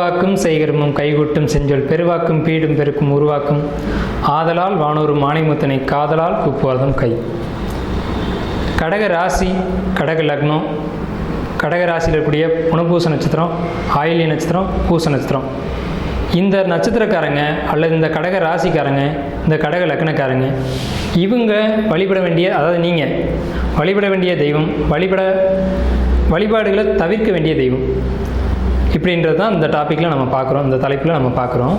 உருவாக்கும் செய்கர்மம் கைகூட்டும் செஞ்சொல் பெருவாக்கும் பீடும் பெருக்கும் உருவாக்கும். ஆதலால் வானூரும் மாணிமுத்தனை காதலால் கூப்புவாதம் கை. கடக ராசி கடக லக்னம். கடக ராசியில் இருக்கக்கூடிய புனபூச நட்சத்திரம் ஆயிலி நட்சத்திரம் பூச நட்சத்திரம். இந்த நட்சத்திரக்காரங்க அல்லது இந்த கடக ராசிக்காரங்க இந்த கடக லக்னக்காரங்க இவங்க வழிபட வேண்டிய அதாவது நீங்கள் வழிபட வேண்டிய தெய்வம் வழிபட வழிபாடுகளை தவிர்க்க வேண்டிய தெய்வம். இப்படின்றது தான் இந்த டாப்பிக்கில் நம்ம பார்க்குறோம். இந்த தலைப்பில் நம்ம பார்க்குறோம்.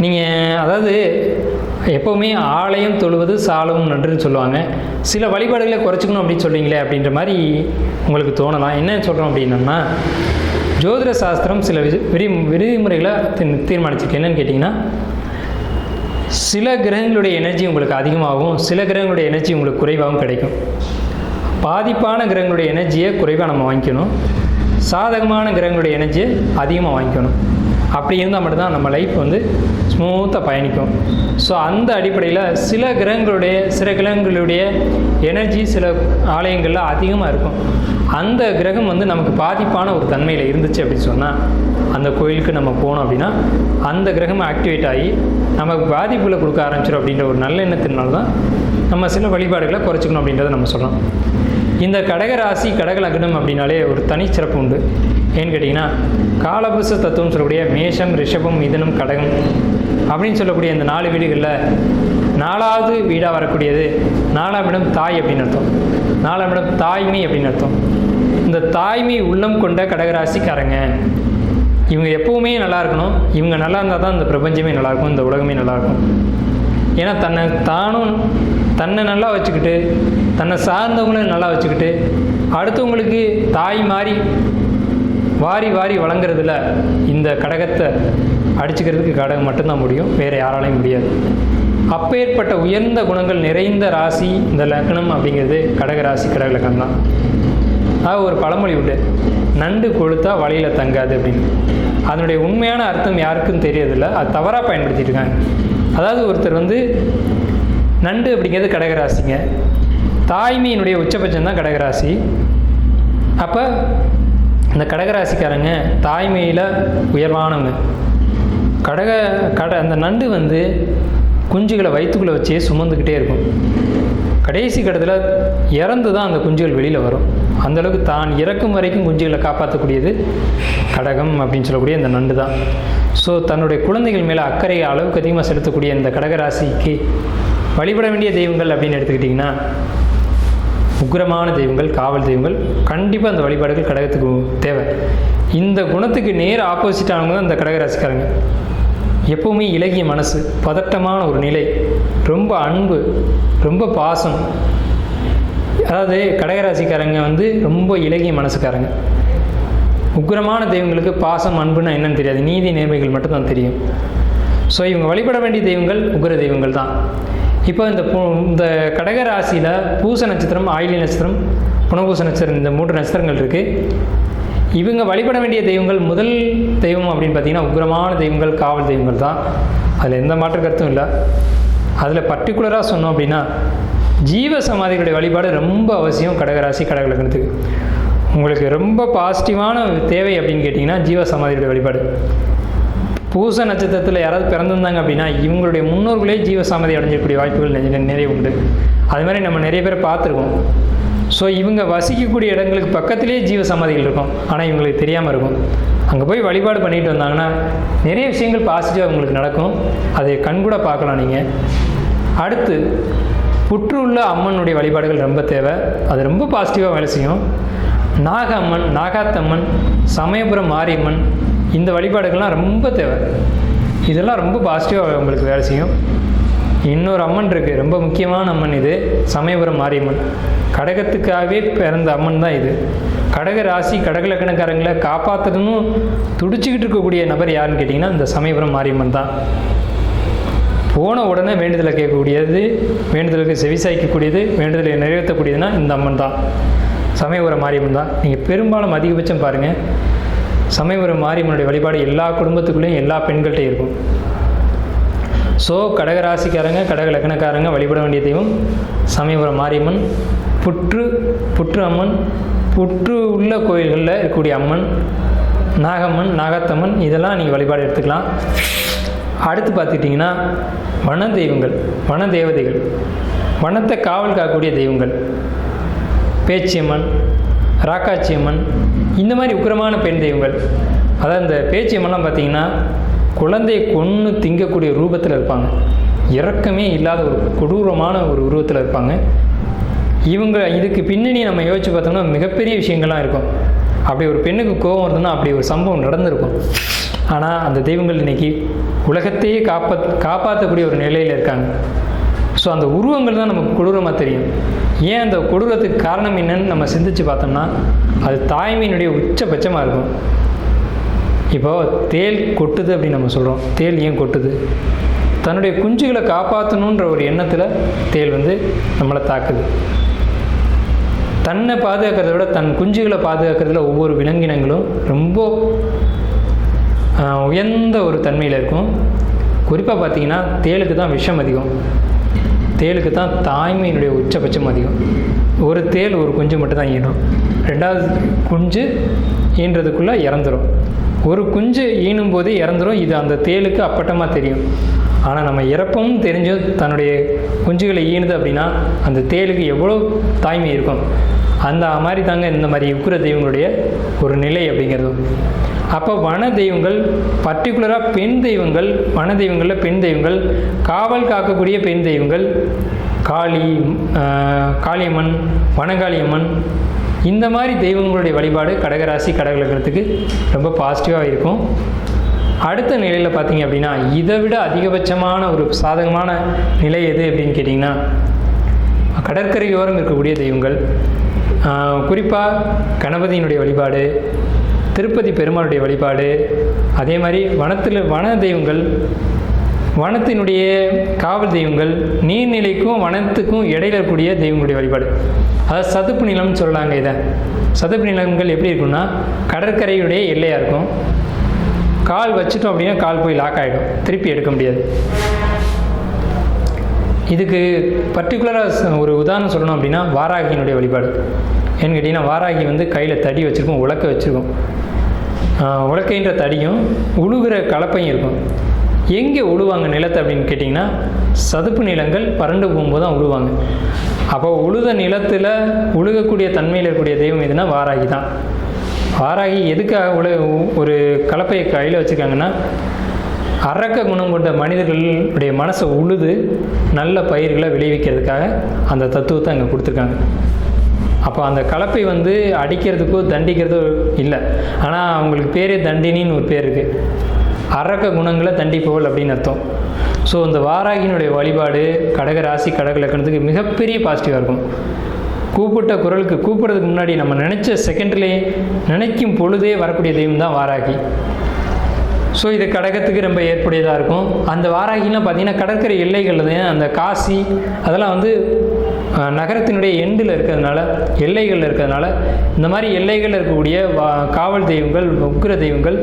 நீங்கள் அதாவது எப்போவுமே ஆலயம் தொழுவது சாலவும் நன்றுன்னு சொல்லுவாங்க. சில வழிபாடுகளை குறைச்சிக்கணும் அப்படின்னு சொல்கிறீங்களே அப்படின்ற மாதிரி உங்களுக்கு தோணலாம். என்ன சொல்கிறோம் அப்படின்னம்னா ஜோதிட சாஸ்திரம் சில விதி விதிமுறைகளை தீ- தீர்மானிச்சிருக்கு. என்னன்னு கேட்டிங்கன்னா சில கிரகங்களுடைய எனர்ஜி உங்களுக்கு அதிகமாகவும் சில கிரகங்களுடைய எனர்ஜி உங்களுக்கு குறைவாகவும் கிடைக்கும். பாதிப்பான கிரகங்களுடைய எனர்ஜியை குறைவாக நம்ம வாங்கிக்கணும். சாதகமான கிரகங்களுடைய எனர்ஜியை அதிகமாக வாங்கிக்கணும். அப்படி இருந்தால் மட்டும்தான் நம்ம லைஃப் வந்து ஸ்மூத்தாக பயணிக்கும். ஸோ அந்த அடிப்படையில் சில கிரகங்களுடைய சில கிரகங்களுடைய எனர்ஜி சில ஆலயங்களில் அதிகமாக இருக்கும். அந்த கிரகம் வந்து நமக்கு பாதிப்பான ஒரு தன்மையில் இருந்துச்சு அப்படின்னு சொன்னால் அந்த கோயிலுக்கு நம்ம போனோம் அப்படின்னா அந்த கிரகம் ஆக்டிவேட் ஆகி நமக்கு பாதிப்புகளை கொடுக்க ஆரம்பிச்சிடும் அப்படின்ற ஒரு நல்ல எண்ணத்தினால தான் நம்ம சில வழிபாடுகளை குறைச்சிக்கணும் அப்படின்றத நம்ம சொல்லலாம். இந்த கடகராசி கடக லக்னம் அப்படின்னாலே ஒரு தனிச்சிறப்பு உண்டு. ஏன்னு கேட்டிங்கன்னா காலபுருஷ தத்துவம் சொல்லக்கூடிய மேஷம் ரிஷபம் மிதனம் கடகம் அப்படின்னு சொல்லக்கூடிய இந்த நாலு வீடுகளில் நாலாவது வீடாக வரக்கூடியது நாலாம் இடம் தாய் அப்படின்னு அர்த்தம். நாலாம் இடம் தாய்மை அப்படின்னு அர்த்தம். இந்த தாய்மை உள்ளம் கொண்ட கடகராசிக்காரங்க இவங்க எப்பவுமே நல்லா இருக்கணும். இவங்க நல்லா இருந்தால் தான் இந்த பிரபஞ்சமே நல்லா இருக்கும் இந்த உலகமே நல்லா இருக்கும். ஏன்னா தன்னை தானும் தன்னை நல்லா வச்சுக்கிட்டு தன்னை சார்ந்தவங்களும் நல்லா வச்சுக்கிட்டு அடுத்தவங்களுக்கு தாய் மாதிரி வாரி வாரி வழங்குறதுல இந்த கடகத்தை அடிச்சுக்கிறதுக்கு கடகம் மட்டும்தான் முடியும். வேறு யாராலையும் முடியாது. அப்பேற்பட்ட உயர்ந்த குணங்கள் நிறைந்த ராசி இந்த லக்னம் அப்படிங்கிறது கடக ராசி கடக லக்னம் தான். ஆக ஒரு பழமொழி உண்டு. நண்டு கொளுத்தா வலையில் தங்காது அப்படின்னு. அதனுடைய உண்மையான அர்த்தம் யாருக்கும் தெரியறதில்ல. அது தவறாக பயன்படுத்திட்டு இருக்காங்க. அதாவது ஒருத்தர் வந்து நண்டு அப்படிங்கிறது கடகராசிங்க தாய்மையினுடைய உச்சபட்சம் தான் கடகராசி அப்போ இந்த கடகராசிக்காரங்க தாய்மையில் உயர்வானவங்க. கடக கட அந்த நண்டு வந்து குஞ்சுகளை வயிற்றுக்குள்ளே வச்சே சுமந்துக்கிட்டே இருக்கும். கடைசி கட்டத்தில் இறந்து தான் அந்த குஞ்சுகள் வெளியில் வரும். அந்தளவுக்கு தான் இறக்கும் வரைக்கும் குஞ்சுகளை காப்பாற்றக்கூடியது கடகம் அப்படின்னு சொல்லக்கூடிய இந்த நண்டு தான் ஸோ தன்னுடைய குழந்தைகள் மேலே அக்கறை அளவுக்கு அதிகமாக செலுத்தக்கூடிய இந்த கடகராசிக்கு வழிபட வேண்டிய தெய்வங்கள் அப்படின்னு எடுத்துக்கிட்டிங்கன்னா உக்கிரமான தெய்வங்கள் காவல் தெய்வங்கள் கண்டிப்பாக அந்த வழிபாடுகள் கடகத்துக்கு தேவை. இந்த குணத்துக்கு நேர் ஆப்போசிட்டானவங்க தான் இந்த கடகராசிக்காரங்க. எப்பவுமே இலகிய மனசு பதட்டமான ஒரு நிலை ரொம்ப அன்பு ரொம்ப பாசம். அதாவது கடகராசிக்காரங்க வந்து ரொம்ப இலகிய மனசுக்காரங்க. உக்கிரமான தெய்வங்களுக்கு பாசம் அன்புன்னா என்னன்னு தெரியாது. நீதி நேர்மைகள் மட்டும்தான் தெரியும். ஸோ இவங்க வழிபட வேண்டிய தெய்வங்கள் உக்கிர தெய்வங்கள் தான். இப்போ இந்த பு- இந்த கடக ராசியில் பூச நட்சத்திரம் ஆயிலி நட்சத்திரம் புனபூச நட்சத்திரம் இந்த மூன்று நட்சத்திரங்கள் இருக்குது இவங்க வழிபட வேண்டிய தெய்வங்கள் முதல் தெய்வம் அப்படின்னு பார்த்தீங்கன்னா உக்கிரமான தெய்வங்கள் காவல் தெய்வங்கள் தான். அதில் எந்த மாற்று கருத்தும் இல்லை. அதில் பர்டிகுலராக சொன்னோம் அப்படின்னா ஜீவ சமாதிகளுடைய வழிபாடு ரொம்ப அவசியம் கடகராசி கடகலக்கணத்துக்கு உங்களுக்கு ரொம்ப பாசிட்டிவான தேவை அப்படின்னு கேட்டிங்கன்னா ஜீவ சமாதியுடைய வழிபாடு. பூச நட்சத்திரத்தில் யாராவது பிறந்திருந்தாங்க அப்படின்னா இவங்களுடைய முன்னோர்களே ஜீவசாமதி அடைஞ்சக்கூடிய வாய்ப்புகள் நிறைய- உண்டு. அது மாதிரி நம்ம நிறைய பேரை பார்த்துருக்கோம். ஸோ இவங்க வசிக்கக்கூடிய இடங்களுக்கு பக்கத்திலேயே ஜீவசமாதிகள் இருக்கும். ஆனால் இவங்களுக்கு தெரியாமல் இருக்கும். அங்கே போய் வழிபாடு பண்ணிட்டு வந்தாங்கன்னா நிறைய விஷயங்கள் பாசிட்டிவாக உங்களுக்கு நடக்கும். அதை கண்கூட பார்க்கலாம் நீங்கள் அடுத்து புற்று உள்ள அம்மனுடைய வழிபாடுகள் ரொம்ப தேவை. அது ரொம்ப பாசிட்டிவாக வேலை செய்யும். நாக அம்மன் நாகாத்தம்மன் சமயபுரம் மாரியம்மன் இந்த வழிபாடுகள்லாம் ரொம்ப தேவை. இதெல்லாம் ரொம்ப பாசிட்டிவாக உங்களுக்கு வேலை செய்யும். இன்னொரு அம்மன் இருக்குது ரொம்ப முக்கியமான அம்மன் இது சமயபுரம் மாரியம்மன். கடகத்துக்காகவே பிறந்த அம்மன் தான் இது. கடக ராசி கடக லக்கணக்காரங்களை காப்பாற்றணும் துடிச்சிக்கிட்டு இருக்கக்கூடிய நபர் யாருன்னு கேட்டிங்கன்னா இந்த சமயபுரம் மாரியம்மன் தான். போன உடனே வேண்டுதலை கேட்கக்கூடியது வேண்டுதலுக்கு செவிசாய்க்கக்கூடியது வேண்டுதலை நிறைவேற்றக்கூடியதுன்னா இந்த அம்மன் தான். சமயபுரம் மாரியம்மன் தான் நீங்கள் பெரும்பாலும் அதிகபட்சம் பாருங்கள் சமயபுரம் மாரியம்மனுடைய வழிபாடு எல்லா குடும்பத்துக்குள்ளேயும் எல்லா பெண்கள்கிட்டையும் இருக்கும். ஸோ கடகராசிக்காரங்க கடக லக்னக்காரங்க வழிபட வேண்டிய தெய்வம் சமயபுரம் மாரியம்மன். புற்று புற்று அம்மன் புற்று உள்ள கோயில்களில் இருக்கக்கூடிய அம்மன் நாகம்மன் நாகத்தம்மன் இதெல்லாம் நீங்கள் வழிபாடு எடுத்துக்கலாம். அடுத்து பார்த்துக்கிட்டிங்கன்னா வன தெய்வங்கள் வன தேவதைகள் வனத்தை காவல் காக்கக்கூடிய தெய்வங்கள். பேச்சியம்மன் ராக்காச்சியம்மன் இந்த மாதிரி உக்கிரமான பெண் தெய்வங்கள். அதாவது இந்த பேச்சியம்மன்லாம் பார்த்தீங்கன்னா குழந்தையை கொன்று திங்கக்கூடிய ரூபத்தில் இருப்பாங்க. இரக்கமே இல்லாத ஒரு கொடூரமான ஒரு உருவத்தில் இருப்பாங்க. இவங்க இதுக்கு பின்னணி நம்ம யோசிச்சு பார்த்தோம்னா மிகப்பெரிய விஷயங்கள்லாம் இருக்கும். அப்படி ஒரு பெண்ணுக்கு கோபம் வருதுன்னா அப்படி ஒரு சம்பவம் நடந்திருக்கும். ஆனால் அந்த தெய்வங்கள் இன்னைக்கு உலகத்தையே காப்பா காப்பாற்றக்கூடிய ஒரு நிலையில் இருக்காங்க. ஸோ அந்த உருவங்கள் தான் நமக்கு கொடூரமாக தெரியும். ஏன் அந்த கொடூரத்துக்கு காரணம் என்னன்னு நம்ம சிந்திச்சு பார்த்தோம்னா அது தாய்மையினுடைய உச்சபட்சமாக இருக்கும். இப்போது தேல் கொட்டுது அப்படின்னு நம்ம சொல்கிறோம் தேல் ஏன் கொட்டுது? தன்னுடைய குஞ்சுகளை காப்பாற்றணுன்ற ஒரு எண்ணத்தில் தேல் வந்து நம்மளை தாக்குது. தன்னை பாதுகாக்கிறத விட தன் குஞ்சுகளை பாதுகாக்கிறதுல ஒவ்வொரு விலங்கினங்களும் ரொம்ப உயர்ந்த ஒரு தன்மையில் இருக்கும். குறிப்பாக பார்த்தீங்கன்னா தேளுக்கு தான் விஷம் அதிகம். தேளுக்கு தான் தாய்மையினுடைய உச்சபட்சம் அதிகம். ஒரு தேல் ஒரு குஞ்சு மட்டும் தான் ஈனும் ரெண்டாவது குஞ்சு ஈன்றதுக்குள்ளே இறந்துரும். ஒரு குஞ்சு ஈனும் போது இறந்துடும் இது அந்த தேளுக்கு அப்பட்டமாக தெரியும். ஆனால் நம்ம இறப்பும் தெரிஞ்சும் தன்னுடைய குஞ்சுகளை ஈனுது அப்படின்னா அந்த தேளுக்கு எவ்வளோ தாய்மை இருக்கும். அந்த மாதிரி தாங்க இந்த மாதிரி உக்கிர தெய்வங்களுடைய ஒரு நிலை அப்படிங்கிறதும் அப்போ வன தெய்வங்கள் பர்டிகுலராக பெண் தெய்வங்கள் வன தெய்வங்களில் பெண் தெய்வங்கள் காவல் காக்கக்கூடிய பெண் தெய்வங்கள் காளி காளியம்மன் வனகாளியம்மன் இந்த மாதிரி தெய்வங்களுடைய வழிபாடு கடகராசி கடகலக்கிறதுக்கு ரொம்ப பாசிட்டிவாக இருக்கும். அடுத்த நிலையில் பார்த்தீங்க அப்படின்னா இதை விட அதிகபட்சமான ஒரு சாதகமான நிலை எது அப்படின்னு கேட்டிங்கன்னா கடற்கரையோரம் இருக்கக்கூடிய தெய்வங்கள். குறிப்பாக கணபதியினுடைய வழிபாடு திருப்பதி பெருமாளுடைய வழிபாடு அதே மாதிரி வனத்தில் வன தெய்வங்கள் வனத்தினுடைய காவல் தெய்வங்கள் நீர்நிலைக்கும் வனத்துக்கும் இடையில இருக்கக்கூடிய தெய்வங்களுடைய வழிபாடு. அதாவது சதுப்பு நிலம்னு சொல்லலாங்க இதை. சதுப்பு நிலங்கள் எப்படி இருக்கும்னா கடற்கரையுடைய எல்லையாக இருக்கும். கால் வச்சுட்டோம் அப்படின்னா கால் போய் லாக் ஆகிடும் திருப்பி எடுக்க முடியாது. இதுக்கு பர்டிகுலராக ஒரு உதாரணம் சொல்லணும் அப்படின்னா வாராகியினுடைய வழிபாடு. ஏன்னு கேட்டிங்கன்னா வாராகி வந்து கையில் தடி வச்சுருக்கும் உலக்க வச்சுருக்கும். உலக்கைன்ற தடியும் உழுகிற கலப்பையும் இருக்கும். எங்கே உழுவாங்க நிலத்தை அப்படின்னு கேட்டிங்கன்னா சதுப்பு நிலங்கள் பரண்டு போகும்போது தான் உழுவாங்க. அப்போ உழுத நிலத்தில் உழுகக்கூடிய தன்மையில் இருக்கக்கூடிய தெய்வம் எதுனா வாராகி தான். வாராகி எதுக்காக உல ஒரு கலப்பையை கையில் வச்சுருக்காங்கன்னா அரக்க குணம் கொண்ட மனிதர்களுடைய மனசை உழுது நல்ல பயிர்களை விளைவிக்கிறதுக்காக அந்த தத்துவத்தை அங்கே கொடுத்துருக்காங்க. அப்போ அந்த கலப்பை வந்து அடிக்கிறதுக்கோ தண்டிக்கிறதோ இல்லை. ஆனால் அவங்களுக்கு பேரே தண்டினின்னு ஒரு பேர் இருக்குது அரக்க குணங்களை தண்டிப்பவள் அப்படின்னு அர்த்தம். ஸோ இந்த வாராகியினுடைய வழிபாடு கடக ராசி கடக லக்கணத்துக்கு மிகப்பெரிய பாசிட்டிவாக இருக்கும். கூப்பிட்ட குரலுக்கு கூப்பிட்றதுக்கு முன்னாடி நம்ம நினச்ச செகண்ட்லேயே நினைக்கும் பொழுதே வரக்கூடிய தெய்வம் தான் வாராகி. ஸோ இது கடகத்துக்கு ரொம்ப ஏற்புடையதாக இருக்கும். அந்த வாராகிலாம் பார்த்தீங்கன்னா கடற்கரை எல்லைகளில் தான் அந்த காசி அதெல்லாம் வந்து நகரத்தினுடைய எண்டில் இருக்கிறதுனால எல்லைகளில் இருக்கிறதுனால இந்த மாதிரி எல்லைகளில் இருக்கக்கூடிய வா காவல் தெய்வங்கள் உக்கிர தெய்வங்கள்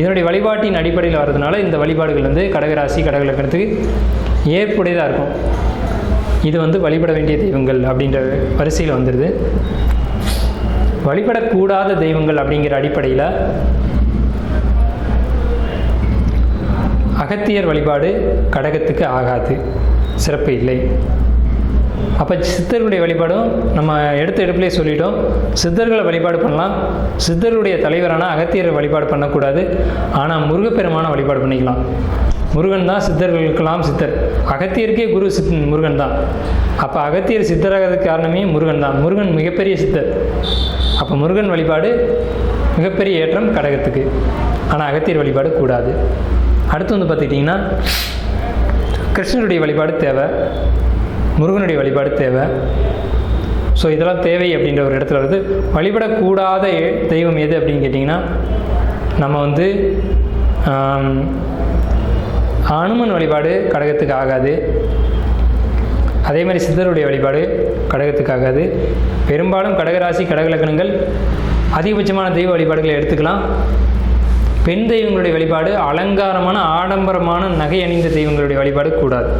இதனுடைய வழிபாட்டின் அடிப்படையில் வர்றதுனால இந்த வழிபாடுகள் வந்து கடகராசி கடகலக்கணத்துக்கு ஏற்புடையதாக இருக்கும். இது வந்து வழிபட வேண்டிய தெய்வங்கள் அப்படின்ற வரிசையில் வந்துடுது வழிபடக்கூடாத தெய்வங்கள் அப்படிங்கிற அடிப்படையில் அகத்தியர் வழிபாடு கடகத்துக்கு ஆகாது. சிறப்பு இல்லை. அப்போ சித்தர்களுடைய வழிபாடும் நம்ம எடுத்த எடுப்பிலே சொல்லிட்டோம். சித்தர்களை வழிபாடு பண்ணலாம். சித்தருடைய தலைவரான அகத்தியரை வழிபாடு பண்ணக்கூடாது. ஆனால் முருகப்பெருமான வழிபாடு பண்ணிக்கலாம். முருகன் தான் சித்தர்களுக்கெல்லாம் சித்தர். அகத்தியருக்கே குரு சித் முருகன் தான். அப்போ அகத்தியர் சித்தராகிறதுக்கு காரணமே முருகன் தான். முருகன் மிகப்பெரிய சித்தர். அப்போ முருகன் வழிபாடு மிகப்பெரிய ஏற்றம் கடகத்துக்கு. ஆனால் அகத்தியர் வழிபாடு கூடாது. அடுத்து வந்து பார்த்துக்கிட்டிங்கன்னா கிருஷ்ணருடைய வழிபாடு தேவை. முருகனுடைய வழிபாடு தேவை. ஸோ இதெல்லாம் தேவை அப்படின்ற ஒரு இடத்துல வருது. வழிபடக்கூடாத தெய்வம் எது அப்படின்னு கேட்டிங்கன்னா நம்ம வந்து அனுமன் வழிபாடு கடகத்துக்கு ஆகாது. அதே மாதிரி சித்தருடைய வழிபாடு கடகத்துக்கு ஆகாது. பெரும்பாலும் கடகராசி கடகலக்கணங்கள் அதிகபட்சமான தெய்வ வழிபாடுகளை எடுத்துக்கலாம். பெண் தெய்வங்களுடைய வழிபாடு அலங்காரமான ஆடம்பரமான நகை அணிந்த தெய்வங்களுடைய வழிபாடு கூடாது.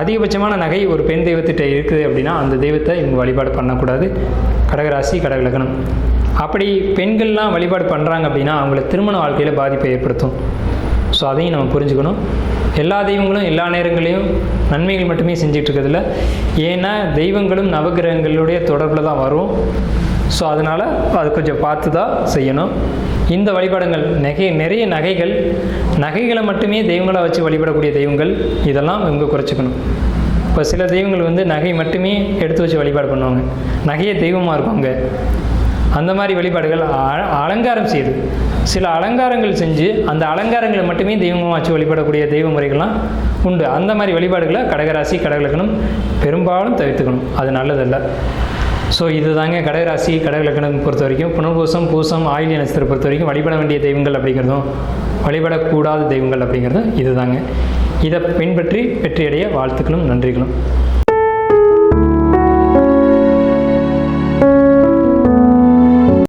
அதிகபட்சமான நகை ஒரு பெண் தெய்வத்திட்ட இருக்குது அப்படின்னா அந்த தெய்வத்தை இவங்க வழிபாடு பண்ணக்கூடாது. கடகராசி கடக அப்படி பெண்கள்லாம் வழிபாடு பண்ணுறாங்க அப்படின்னா அவங்கள திருமண வாழ்க்கையில் பாதிப்பை ஏற்படுத்தும். ஸோ அதையும் நம்ம புரிஞ்சுக்கணும். எல்லா தெய்வங்களும் எல்லா நேரங்களையும் நன்மைகள் மட்டுமே செஞ்சுட்டு இருக்கிறதில்ல ஏன்னா தெய்வங்களும் நவகிரகங்களுடைய தொடர்பில் தான் வரும். ஸோ அதனால் அது கொஞ்சம் பார்த்து தான் செய்யணும். இந்த வழிபாடுகள் நகை நிறைய நகைகள் நகைகளை மட்டுமே தெய்வங்களாக வச்சு வழிபடக்கூடிய தெய்வங்கள் இதெல்லாம் இவங்க குறைச்சிக்கணும். இப்போ சில தெய்வங்கள் வந்து நகை மட்டுமே எடுத்து வச்சு வழிபாடு பண்ணுவாங்க. நகையே தெய்வமாக இருப்பாங்க. அந்த மாதிரி வழிபாடுகள் அ- அலங்காரம் செய்யுது சில அலங்காரங்கள் செஞ்சு அந்த அலங்காரங்களை மட்டுமே தெய்வமாக வச்சு வழிபடக்கூடிய தெய்வ முறைகள்லாம் உண்டு. அந்த மாதிரி வழிபாடுகளை கடகராசி கடகலக்கணும் பெரும்பாலும் தவிர்த்துக்கணும். அது நல்லதல்ல. ஸோ இதுதாங்க கடகராசி கடகலக்கணம் பொறுத்த வரைக்கும் புனர்பூசம் பூசம் ஆயுள்ய நட்சத்திரம் பொறுத்த வரைக்கும் வழிபட வேண்டிய தெய்வங்கள் அப்படிங்கிறதும் வழிபடக்கூடாத தெய்வங்கள் அப்படிங்கிறதும் இதுதாங்க. இதை பின்பற்றி வெற்றியடைய வாழ்த்துக்களும் நன்றிகளும்.